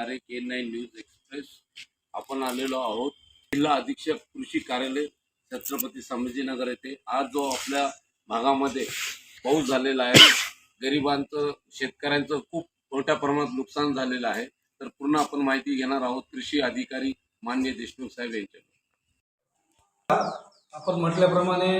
Khandare K nine news express आपण आलेलो आहोत जिल्हा अधीक्षक कृषी कार्यालय छत्रपती संभाजीनगर येथे. आज जो आपल्या भागामध्ये पाऊस झालेला आहे गरिबांचं शेतकऱ्यांचं खूप मोठ्या प्रमाणात नुकसान झालेलं आहे. तर पूर्ण आपण माहिती घेणार आहोत कृषी अधिकारी मान्य देशमुख साहेब यांच्याकडून. आपण म्हटल्याप्रमाणे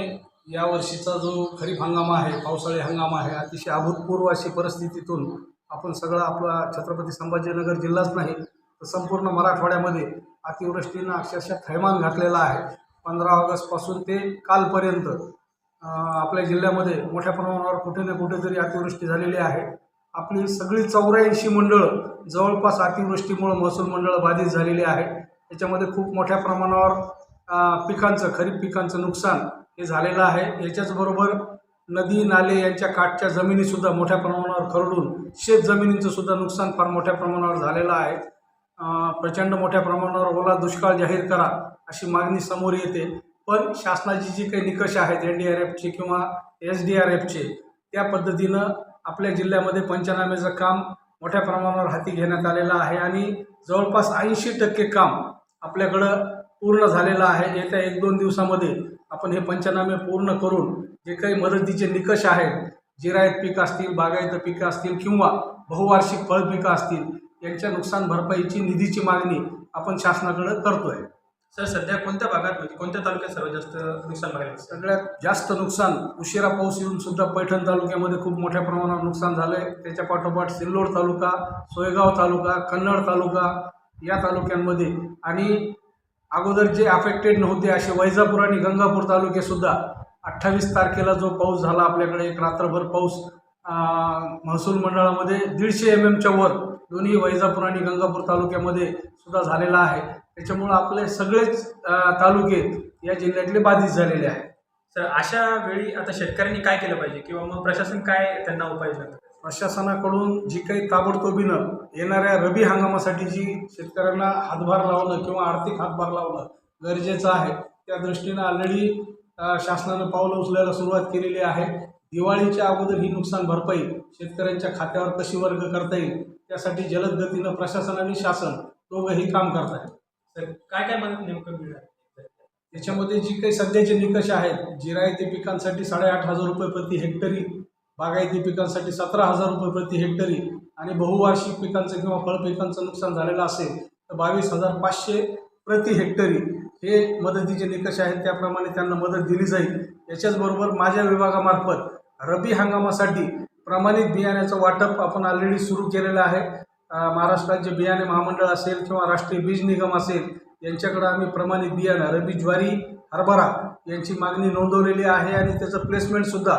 या वर्षीचा जो खरीप हंगाम आहे पावसाळी हंगाम आहे अतिशय अभूतपूर्व अशी परिस्थितीतून आपण सगळं आपला छत्रपती संभाजीनगर जिल्हाच नाही तर संपूर्ण मराठवाड्यामध्ये अतिवृष्टीनं अक्षरशः थैमान घातलेला आहे. पंधरा ऑगस्टपासून ते कालपर्यंत आपल्या जिल्ह्यामध्ये मोठ्या प्रमाणावर कुठे ना कुठेतरी अतिवृष्टी झालेली आहे. आपली सगळी चौऱ्याऐंशी मंडळं जवळपास अतिवृष्टीमुळं महसूल मंडळं बाधित झालेली आहे. त्याच्यामध्ये खूप मोठ्या प्रमाणावर पिकांचं खरीप पिकांचं नुकसान हे झालेलं आहे. याच्याचबरोबर नदी नाले यांच्या काठच्या जमिनीसुद्धा मोठ्या प्रमाणावर खरडून शेत नुकसान फार मोठ्या प्रमाणावर झालेलं आहे. प्रचंड मोठ्या प्रमाणावर ओला दुष्काळ जाहीर करा अशी मागणी समोर येते. पण शासनाची जी काही निकष आहेत एन डी आर एफचे किंवा एस डी आर एफचे त्या पद्धतीनं आपल्या जिल्ह्यामध्ये पंचनाम्याचं काम मोठ्या प्रमाणावर हाती घेण्यात आलेलं आहे आणि जवळपास ऐंशी टक्के काम आपल्याकडं पूर्ण झालेलं आहे. येत्या एक दोन दिवसामध्ये आपण हे पंचनामे पूर्ण करून जे काही मदतीचे निकष आहेत जिरायत पीक असतील बागायत पिकं असतील किंवा बहुवार्षिक फळपिकं असतील यांच्या नुकसान भरपाईची निधीची मागणी आपण शासनाकडे करतोय सर सध्या कोणत्या भागात म्हणजे कोणत्या तालुक्यात सर्वात जास्त नुकसान बघायला? सगळ्यात जास्त नुकसान उशिरा पाऊस येऊन सुद्धा पैठण तालुक्यामध्ये खूप मोठ्या प्रमाणावर नुकसान झालं आहे त्याच्या पाठोपाठ सिल्लोड तालुका सोयगाव तालुका कन्नड तालुका या तालुक्यांमध्ये आणि अगोदर जे अफेक्टेड नव्हते असे वैजापूर आणि गंगापूर तालुकेसुद्धा अठ्ठावीस तारखेला जो पाऊस झाला आपल्याकडे एक रात्रभर पाऊस महसूल मंडळामध्ये दीडशे एम एमच्या वर दोन्ही वैजापूर आणि गंगापूर तालुक्यामध्ये सुद्धा झालेला आहे. त्याच्यामुळं आपले सगळेच तालुके या जिल्ह्यातले बाधित झालेले आहेत. सर अशा वेळी आता शेतकऱ्यांनी काय केलं पाहिजे? किंवा मग प्रशासन काय त्यांना उपाय प्रशासनाकडून जी काही ताबडतोबीनं येणाऱ्या रबी हंगामासाठी जी शेतकऱ्यांना हातभार लावणं किंवा आर्थिक हातभार लावणं गरजेचं आहे त्या दृष्टीनं ऑलरेडी शासनानं पावलं उचलायला सुरुवात केलेली आहे. दिवाळीच्या अगोदर ही नुकसान भरपाई शेतकऱ्यांच्या खात्यावर कशी वर्ग करता येईल त्यासाठी जलद गतीनं प्रशासन आणि शासन दोघंही काम करत आहेत सर काय काय मदत नेमकं मिळणार त्याच्यामध्ये जी काही सध्याचे निकष आहेत जिरायती पिकांसाठी साडेआठ हजार रुपये प्रति हेक्टरी बागायती पिकांसाठी सतरा हजार रुपये प्रति हेक्टरी आणि बहुवार्षिक पिकांचं किंवा फळ पिकांचं नुकसान झालेलं असेल तर बावीस हजार पाचशे प्रति हेक्टरी हे मदतीचे निकष आहेत. त्याप्रमाणे त्यांना मदत दिली जाईल. याच्याचबरोबर माझ्या विभागामार्फत रबी हंगामासाठी प्रमाणित बियाण्याचं वाटप आपण ऑलरेडी सुरू केलेलं आहे. महाराष्ट्र राज्य बियाणे महामंडळ असेल किंवा राष्ट्रीय बीज निगम असेल यांच्याकडं आम्ही प्रमाणित बियाणं रबी ज्वारी हरभरा यांची मागणी नोंदवलेली आहे आणि त्याचं प्लेसमेंटसुद्धा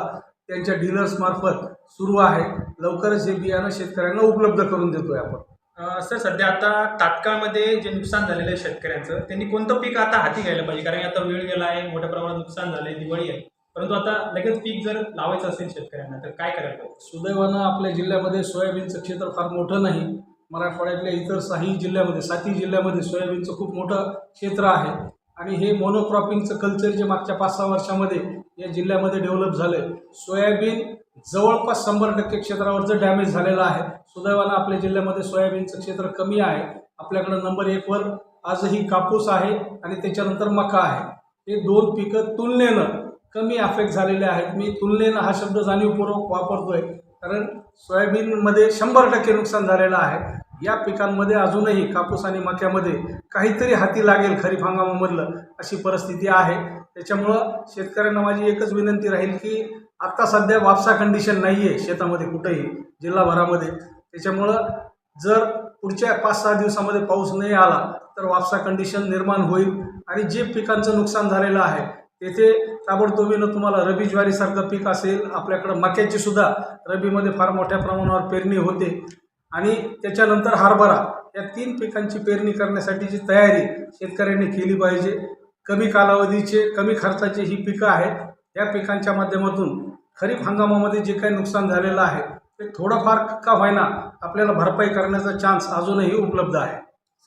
त्यांच्या डीलर्समार्फत सुरू आहे. लवकरच हे बियाणं शेतकऱ्यांना उपलब्ध करून देतोय आपण. सर सध्या आता तात्काळमध्ये जे नुकसान झालेलं आहे शेतकऱ्यांचं त्यांनी कोणतं पीक आता हाती घ्यायला पाहिजे? कारण आता वेळ गेला आहे मोठ्या प्रमाणात नुकसान झालं आहे दिवाळी आहे. परंतु आता लगेच पीक जर लावायचं असेल शेतकऱ्यांना तर काय करायला पाहिजे? सुदैवानं आपल्या जिल्ह्यामध्ये सोयाबीनचं क्षेत्र फार मोठं नाही. मराठवाड्यातल्या इतर साही जिल्ह्यामध्ये साती जिल्ह्यामध्ये सोयाबीनचं खूप मोठं क्षेत्र आहे. आणि हे मोनोक्रॉपिंगचं कल्चर जे मागच्या पाच सहा वर्षामध्ये या जिल्ह्यामध्ये डेव्हलप झालं. आहे सोयाबीन जवळपास शंभर टक्के क्षेत्रावरचं डॅमेज झालेलं आहे. सुदैवानं आपल्या जिल्ह्यामध्ये सोयाबीनचं क्षेत्र कमी आहे. आपल्याकडं नंबर एकवर आजही कापूस आहे आणि त्याच्यानंतर मका आहे. हे दोन पिकं तुलनेनं कमी अफेक्ट झालेले आहेत. मी तुलनेनं हा शब्द जाणीवपूर्वक वापरतोय. कारण सोयाबीनमध्ये शंभर टक्के नुकसान झालेलं आहे. या पिकांमध्ये अजूनही कापूस आणि मक्यामध्ये काहीतरी हाती लागेल खरीप हंगामामधलं अशी परिस्थिती आहे. त्याच्यामुळं शेतकऱ्यांना माझी एकच विनंती राहील की आत्ता सध्या वापसा कंडिशन नाही आहे शेतामध्ये कुठंही जिल्हाभरामध्ये त्याच्यामुळं जर पुढच्या पाच सहा दिवसामध्ये पाऊस नाही आला तर वापसा कंडिशन निर्माण होईल आणि जे पिकांचं नुकसान झालेलं आहे तेथे ताबडतोबीनं तुम्हाला रबी ज्वारीसारखं पीक असेल आपल्याकडं मक्याची सुद्धा रबीमध्ये फार मोठ्या प्रमाणावर पेरणी होते. आणि त्याच्यानंतर हरभरा या तीन पिकांची पेरणी करण्यासाठीची तयारी शेतकऱ्यांनी केली पाहिजे कमी कालावधीचे कमी खर्चाचे ही पिकं आहेत. या पिकांच्या माध्यमातून खरीप हंगामामध्ये जे काही नुकसान झालेलं आहे ते थोडंफार का होईना आपल्याला भरपाई करण्याचा चान्स अजूनही उपलब्ध आहे.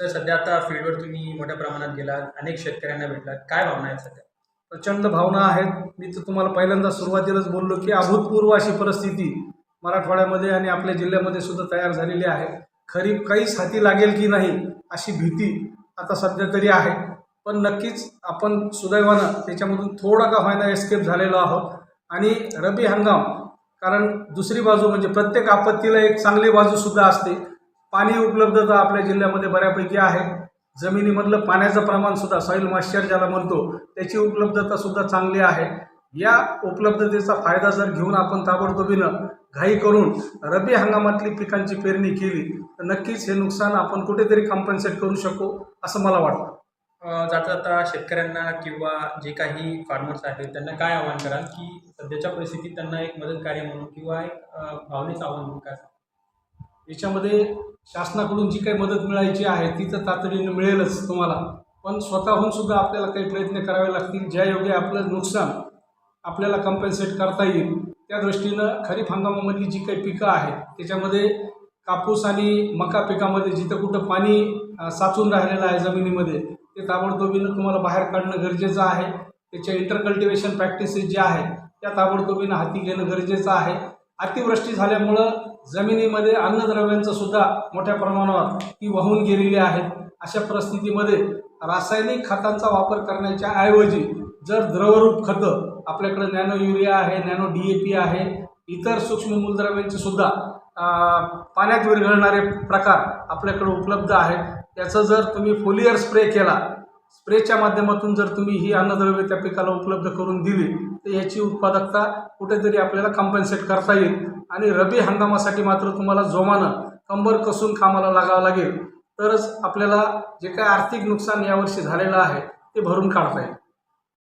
सर सध्या आता फील्डवर तुम्ही मोठ्या प्रमाणात गेलात अनेक शेतकऱ्यांना भेटलात. काय भावना आहेत सध्या? प्रचंड भावना आहेत. मी तर तुम्हाला पहिल्यांदा सुरुवातीलाच बोललो की अभूतपूर्व अशी परिस्थिती मराठवाड्यामध्ये आणि आपल्या जिल्ह्यामध्ये सुद्धा तयार झालेली आहे. खरीप काहीच हाती लागेल की नाही अशी भीती आता सध्या तरी आहे. पण नक्कीच आपण सुदैवानं त्याच्यामधून थोडा का होईना एस्केप झालेलो आहोत. आणि रबी हंगाम कारण दुसरी बाजू म्हणजे प्रत्येक आपत्तीला एक चांगली बाजूसुद्धा असते. पाणी उपलब्धता आपल्या जिल्ह्यामध्ये बऱ्यापैकी आहे. जमिनीमधलं पाण्याचं प्रमाणसुद्धा सॉईल मॉइश्चर ज्याला म्हणतो त्याची उपलब्धतासुद्धा चांगली आहे. या उपलब्धतेचा फायदा जर घेऊन आपण ताबडतोबीनं घाई करून रब्बी हंगामातली पिकांची पेरणी केली तर नक्कीच हे नुकसान आपण कुठेतरी कॉम्पन्सेट करू शकू असं मला वाटतं. जाता जाता शेतकऱ्यांना किंवा जे काही फार्मर्स आहेत त्यांना काय आव्हान कराल की सध्याच्या परिस्थितीत त्यांना एक मदत कार्य म्हणून किंवा एक भावनेचं आव्हान म्हणून काय? याच्यामध्ये शासनाकडून जी काही मदत मिळायची आहे ती तर तातडीने मिळेलच तुम्हाला. पण स्वतःहून सुद्धा आपल्याला काही प्रयत्न करावे लागतील ज्या योग्य आपलं नुकसान आपल्याला कम्पेन्सेट करता येईल त्या दृष्टीनं खरीप हंगामामधली जी काही पिकं आहेत त्याच्यामध्ये कापूस आणि मका पिकामध्ये जिथं कुठं पाणी साचून राहिलेलं आहे जमिनीमध्ये ते ताबडतोबीनं तुम्हाला बाहेर काढणं गरजेचं आहे. त्याच्या इंटरकल्टिवेशन प्रॅक्टिसेस जे आहेत त्या ताबडतोबीनं हाती घेणं गरजेचं आहे. अतिवृष्टी झाल्यामुळं जमिनीमध्ये अन्नद्रव्यांचं सुद्धा मोठ्या प्रमाणावर ती वाहून गेलेली आहेत. अशा परिस्थितीमध्ये रासायनिक खतांचा वापर करण्याच्या ऐवजी जर द्रवरूप खतं आपल्याकडं नॅनो युरिया आहे नॅनो डी ए पी आहे इतर सूक्ष्म मूलद्रव्यांचे सुद्धा पाण्यात विरघळणारे प्रकार आपल्याकडे उपलब्ध आहेत. त्याचं जर तुम्ही फोलियर स्प्रे केला स्प्रेच्या माध्यमातून जर तुम्ही ही अन्नद्रव्ये त्या पिकाला उपलब्ध करून दिली तर याची उत्पादकता कुठेतरी आपल्याला कम्पन्सेट करता येईल. आणि रबी हंगामासाठी मात्र तुम्हाला जोमानं कंबर कसून कामाला लागावं लागेल. तरच आपल्याला जे काय आर्थिक नुकसान यावर्षी झालेलं आहे ते भरून काढता येईल.